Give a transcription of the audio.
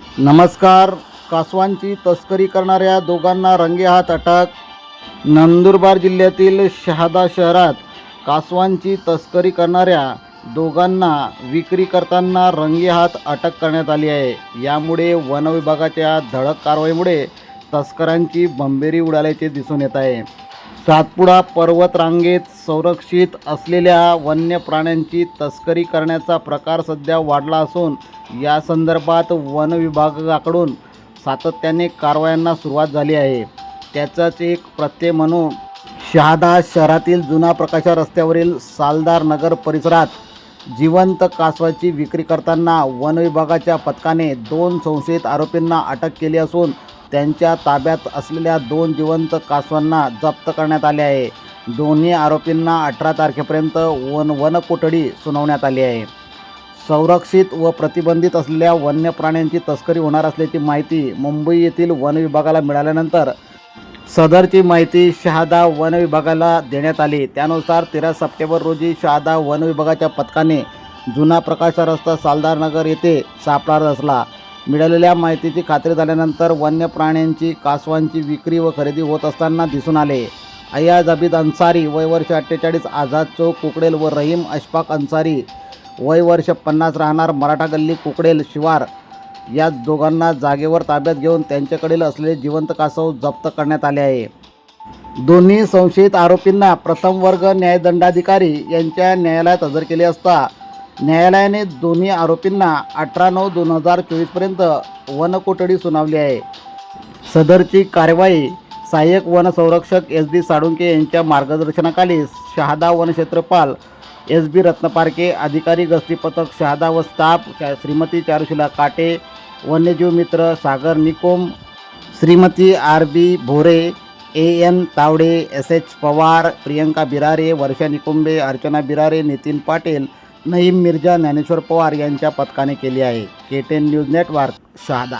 नमस्कार. कासवांची तस्करी करणाऱ्या दोघांना रंगेहात अटक. नंदुरबार जिल्ह्यातील शहादा शहरात कासवांची तस्करी करणाऱ्या दोघांना विक्री करताना रंगेहात अटक करण्यात आली आहे. यामुळे वन विभागाच्या धडक कारवाईमुळे तस्करांची बंबेरी उडाल्याचे दिसून येत आहे. सातपुडा पर्वत रांगेत संरक्षित असलेल्या वन्य प्राण्यांची तस्करी करण्याचा प्रकार सध्या वाढला असून या संदर्भात वन विभागाकडून सातत्याने कारवायांना सुरुवात झाली आहे. त्याचाच एक प्रत्यय म्हणून शहादा शहरातील जुना प्रकाशा रस्त्यावरील सालदार नगर परिसरात जिवंत कासवाची विक्री करताना वन विभागाच्या पथकाने दोन संशयित आरोपींना अटक केली असून त्यांच्या ताब्यात असलेल्या दोन जिवंत कासवांना जप्त करण्यात आले आहे. दोन्ही आरोपींना अठरा तारखेपर्यंत वन वन कोठडी सुनावण्यात आली आहे. संरक्षित व प्रतिबंधित असलेल्या वन्य प्राण्यांची तस्करी होणार असल्याची माहिती मुंबई येथील वन विभागाला मिळाल्यानंतर सदरची माहिती शहादा वन विभागाला देण्यात आली. त्यानुसार तेरा सप्टेंबर रोजी शहादा वन विभागाच्या पथकाने जुना प्रकाश रस्ता सालदारनगर येथे सापळा रचला. मिळालेल्या माहितीची खात्री झाल्यानंतर वन्य प्राण्यांची कासवांची विक्री व खरेदी होत असताना दिसून आले. अयाज अबिद अन्सारी वय वर्ष अठ्ठेचाळीस आझाद चौक कुकडेल व रहीम अशफाक अन्सारी वय वर्ष पन्नास राहणार मराठा गल्ली कुकडेल शिवार. या दोघांना जागेवर ताब्यात घेऊन त्यांच्याकडील असलेले जिवंत कासव जप्त करण्यात आले आहे. दोन्ही संशयित आरोपींना प्रथम वर्ग न्यायदंडाधिकारी यांच्या न्यायालयात हजर केले असता न्यायालयाने दोन्ही आरोपींना अठरा नऊ दोन हजार चोवीसपर्यंत वनकोठडी सुनावली आहे. सदरची कार्यवाही सहाय्यक वनसंरक्षक एस डी साळुंके यांच्या मार्गदर्शनाखाली शहादा वनक्षेत्रपाल एस बी रत्नपारके अधिकारी गस्ती पथक शहादा व स्टाफ श्रीमती चारुशिला काटे वन्यजीव मित्र Sagar Nikom Shrimati R B Bhore A N Tawde S H Pawar Priyanka Birare Varsha Nikumbe Archana Birare Nitin Patil Naeem Mirza Dnyaneshwar Pawar यांच्या पथकाने केली आहे. K ten news network Shahada.